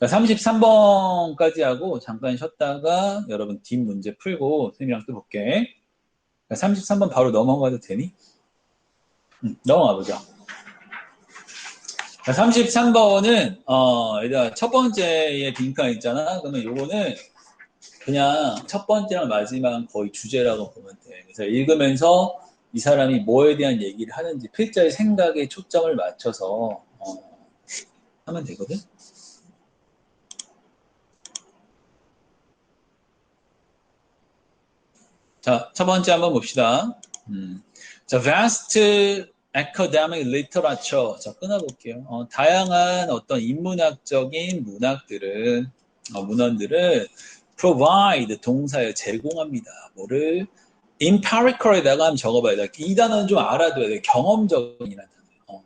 33번까지 하고 잠깐 쉬었다가 여러분 뒷 문제 풀고 선생님이랑 또 볼게. 33번 바로 넘어가도 되니? 응, 넘어가 보자. 33번은 어, 일단 첫 번째의 빈칸 있잖아. 그러면 요거는 그냥 첫 번째랑 마지막 거의 주제라고 보면 돼. 그래서 읽으면서 이 사람이 뭐에 대한 얘기를 하는지 필자의 생각에 초점을 맞춰서 어, 하면 되거든. 자, 첫 번째 한번 봅시다. 음. 자, vast academic literature. 자, 끊어볼게요. 어, 다양한 어떤 인문학적인 문학들은, 어, 문헌들은 provide 동사에 제공합니다. 뭐를 empirical에다가 한번 적어봐야 돼. 이 단어는 좀 알아둬야 돼. 경험적인이라는 단어예요. 어.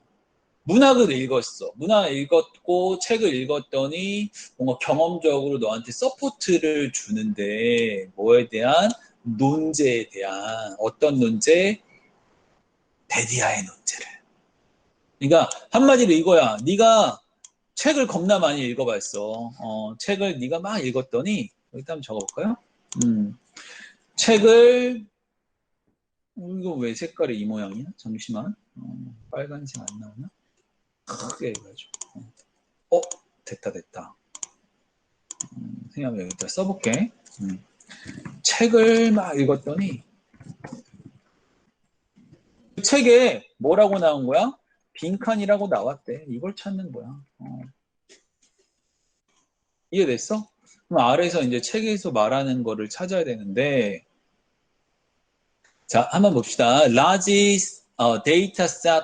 문학을 읽었어. 문학 읽었고 책을 읽었더니 뭔가 경험적으로 너한테 서포트를 주는데 뭐에 대한 논제에 대한 어떤 논제? 데디아의 논제를. 그러니까 한마디로 이거야. 네가 책을 겁나 많이 읽어봤어. 어, 책을 네가 막 읽었더니 여기다 한번 적어볼까요? 음, 책을 어, 이거 왜 색깔이 이 모양이야? 잠시만. 어, 빨간색 안 나오나? 크게 해가지고. 어, 됐다, 됐다. 음, 생각해 여기다 써볼게. 음. 책을 막 읽었더니 그 책에 뭐라고 나온 거야? 빈칸이라고 나왔대. 이걸 찾는 거야. 어. 이해됐어? 그럼 아래서 이제 책에서 말하는 거를 찾아야 되는데 자 한번 봅시다. large 어, 데이터 셋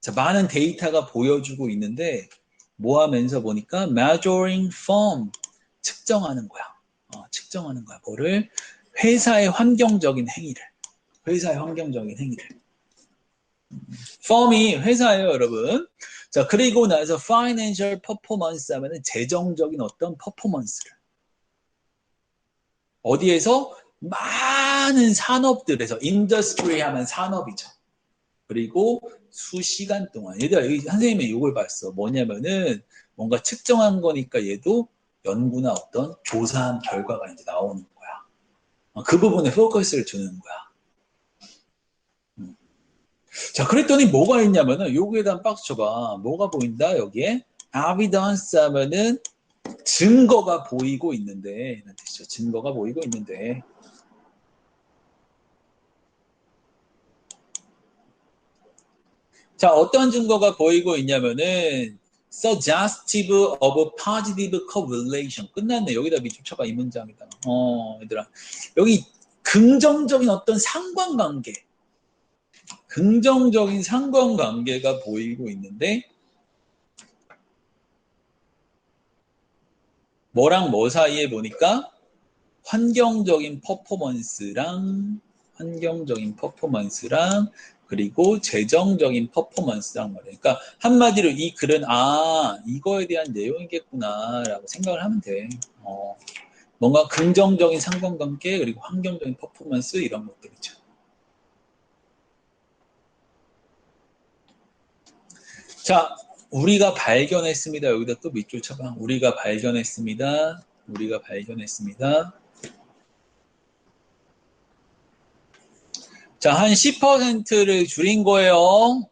자, 많은 데이터가 보여주고 있는데 뭐 하면서 보니까 measuring firm 측정하는 거야. 어, 측정하는 거야. 뭐를? 회사의 환경적인 행위를. 회사의 환경적인 행위를. firm이 회사예요, 여러분. 자, 그리고 나서 financial performance 하면은 재정적인 어떤 퍼포먼스를. 어디에서? 많은 산업들에서, industry 하면 산업이죠. 그리고 수시간 동안. 얘들아, 여기 선생님이 이걸 봤어. 뭐냐면은 뭔가 측정한 거니까 얘도 연구나 어떤 조사한 결과가 이제 나오는 거야. 어, 그 부분에 포커스를 두는 거야. 음. 자, 그랬더니 뭐가 있냐면은 여기에다 박스 쳐봐. 뭐가 보인다? 여기에 evidence 하면은 증거가 보이고 있는데 뜻이죠. 증거가 보이고 있는데 자, 어떤 증거가 보이고 있냐면은 suggestive of positive correlation 끝났네. 여기다 밑줄 쳐봐 이 문장이다. 어, 얘들아 여기 긍정적인 어떤 상관관계, 긍정적인 상관관계가 보이고 있는데 뭐랑 뭐 사이에 보니까 환경적인 퍼포먼스랑 환경적인 퍼포먼스랑 그리고 재정적인 퍼포먼스란 말이에요. 그러니까 한마디로 이 글은 아 이거에 대한 내용이겠구나라고 생각을 하면 돼. 어, 뭔가 긍정적인 상관관계 그리고 환경적인 퍼포먼스 이런 것들이죠. 자, 우리가 발견했습니다. 여기다 또 밑줄 쳐봐. 우리가 발견했습니다. 우리가 발견했습니다. 자, 한 10%를 줄인 거예요.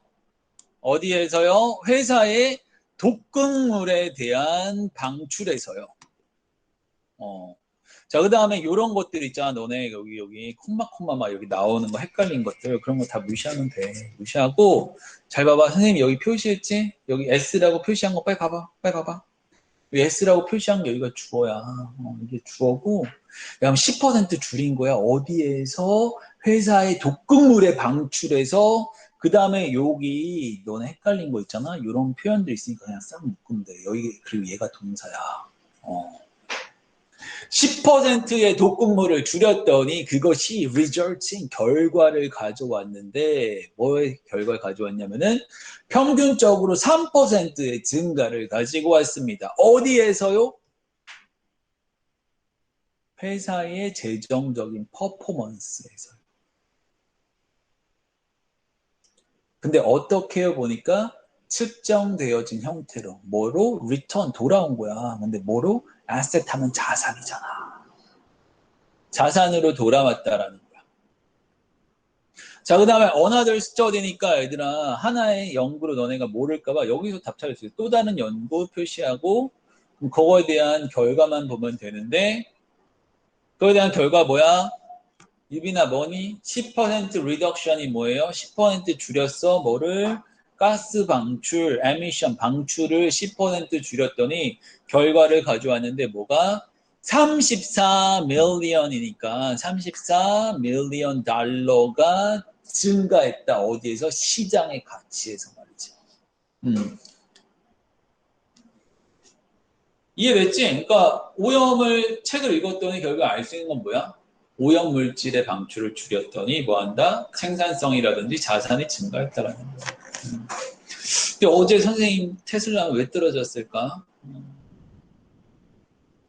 어디에서요? 회사의 독극물에 대한 방출에서요. 어. 자, 그 다음에 이런 것들 있잖아. 너네 여기, 여기, 콤마 콤마 막 여기 나오는 거 헷갈린 것들. 그런 거 다 무시하면 돼. 무시하고, 잘 봐봐. 선생님 여기 표시했지? 여기 S라고 표시한 거 빨리 봐봐. 빨리 봐봐. S라고 표시한 게 여기가 주어야. 어, 이게 주어고, 그럼 10% 줄인 거야. 어디에서 회사의 독극물에 방출해서 그 다음에 여기 너네 헷갈린 거 있잖아. 이런 표현들 있으니까 그냥 싹 묶으면 돼. 여기 그리고 얘가 동사야. 어. 10%의 독극물을 줄였더니 그것이 resulting 결과를 가져왔는데 뭐의 결과를 가져왔냐면은 평균적으로 3%의 증가를 가지고 왔습니다. 어디에서요? 회사의 재정적인 퍼포먼스에서. 근데 어떻게? 보니까 측정되어진 형태로 뭐로 리턴 돌아온 거야. 근데 뭐로 asset 하면 자산이잖아. 자산으로 돌아왔다라는 거야. 자, 그 다음에 another study니까 얘들아 하나의 연구로 너네가 모를까 봐 여기서 답 찾을 또 다른 연구 표시하고 그거에 대한 결과만 보면 되는데 그거에 대한 결과 뭐야? 유비나 뭐니? 10% 리덕션이 뭐예요? 10% 줄였어. 뭐를? 가스 방출, 에미션 방출을 10% 줄였더니 결과를 가져왔는데 뭐가? 34 밀리언이니까 34 밀리언 달러가 증가했다. 어디에서? 시장의 가치에서 말이지. 음. 이해됐지? 그러니까 오염을 책을 읽었더니 결국 알 수 있는 건 뭐야? 오염 물질의 방출을 줄였더니 뭐 한다? 생산성이라든지 자산이 증가했다라는 거야. 음. 근데 어제 선생님 테슬라는 왜 떨어졌을까? 음.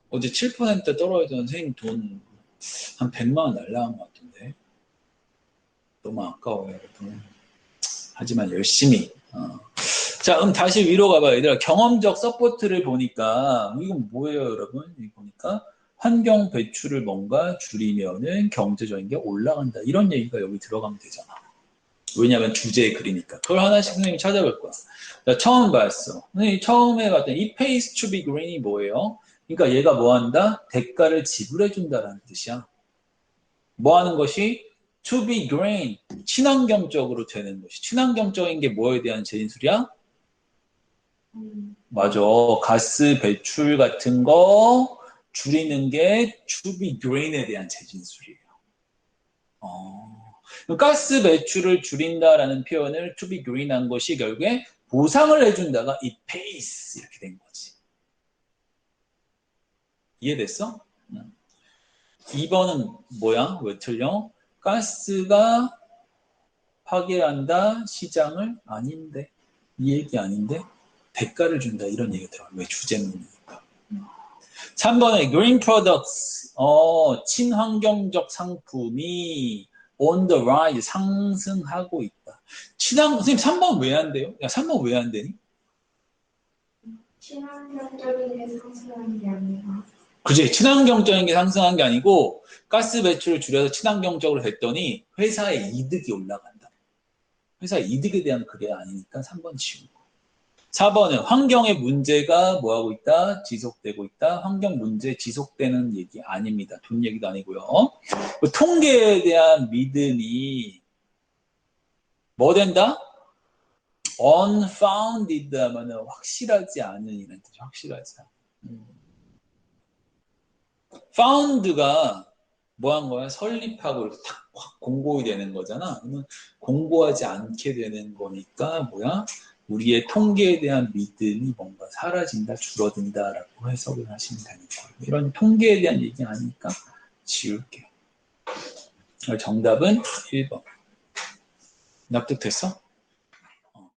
어제 7% 떨어지던 선생님 돈 한 100만 원 날라간 것 같은데 너무 아까워요 여러분 하지만 열심히 어. 자 그럼 다시 위로 가봐요 얘들아 경험적 서포트를 보니까 이건 뭐예요 여러분 여기 보니까 환경 배출을 뭔가 줄이면은 경제적인 게 올라간다 이런 얘기가 여기 들어가면 되잖아 왜냐하면 주제의 글이니까 그걸 하나씩 선생님이 찾아볼 거야 자, 처음 봤어 선생님이 처음에 봤던 이 to be green이 뭐예요? 그러니까 얘가 뭐 한다? 대가를 지불해 준다라는 뜻이야. 뭐 하는 것이 to be green, 친환경적으로 되는 것이. 친환경적인 게 뭐에 대한 제인술이야? 음, 맞아. 가스 배출 같은 거 줄이는 게 be green에 대한 제진술이에요. 어. 가스 배출을 줄인다라는 표현을 to be green 한 것이 결국에 보상을 해준다가 it pays 이렇게 된 거지. 이해됐어? 응. 2번은 뭐야? 왜 틀려? 가스가 파괴한다 시장을 아닌데 이 얘기 아닌데 대가를 준다 이런 얘기가 들어요. 왜 주제문이니까. 3번에 green products 어, 친환경적 상품이 on the rise 상승하고 있다. 친환 선생님 3번 왜 안 돼요? 야 3번 왜 안 되니? 친환경적인 게 상승하는 게 아니라 그지 친환경적인 게 상승한 게 아니고 가스 배출을 줄여서 친환경적으로 됐더니 회사의 이득이 올라간다. 회사의 이득에 대한 글이 아니니까 3번 지우고 4번은 환경의 문제가 뭐하고 있다? 지속되고 있다. 환경 문제 지속되는 얘기 아닙니다. 돈 얘기도 아니고요. 그 통계에 대한 믿음이 뭐 된다? unfounded 하면은 확실하지 않은 이란 뜻이 확실하지 않은. 음. found가 뭐 한 거야? 설립하고 이렇게 탁확 공고히 되는 거잖아. 그러면 공고하지 않게 되는 거니까 뭐야? 우리의 통계에 대한 믿음이 뭔가 사라진다, 줄어든다라고 해석을 하시면 거예요. 이런 통계에 대한 얘기 아니니까 지울게요. 정답은 1번. 납득됐어?